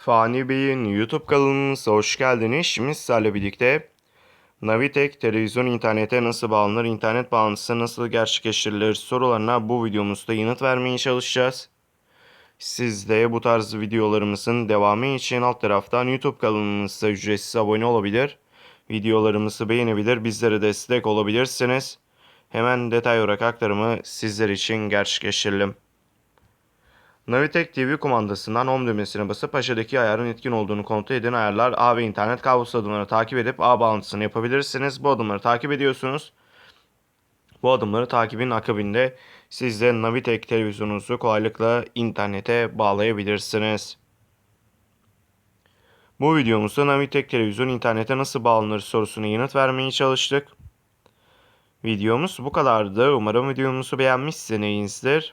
Fani Bey'in YouTube kanalımıza hoş geldiniz. Şimdi sizlerle birlikte Navitek televizyon internete nasıl bağlanır, internet bağlantısı nasıl gerçekleştirilir sorularına bu videomuzda yanıt vermeye çalışacağız. Siz de bu tarz videolarımızın devamı için alt taraftan YouTube kanalımıza ücretsiz abone olabilir. Videolarımızı beğenebilir, bizlere destek olabilirsiniz. Hemen detay olarak aktarımı sizler için gerçekleştirelim. Navitek TV kumandasından home düğmesine basıp aşağıdaki ayarın etkin olduğunu kontrol edin. Ayarlar A ve internet kablosu adımları takip edip A bağlantısını yapabilirsiniz. Bu adımları takip ediyorsunuz. Bu adımları takibin akabinde siz de Navitek televizyonunuzu kolaylıkla internete bağlayabilirsiniz. Bu videomuzda Navitek televizyon internete nasıl bağlanır sorusuna yanıt vermeye çalıştık. Videomuz bu kadardı. Umarım videomuzu beğenmişsinizdir.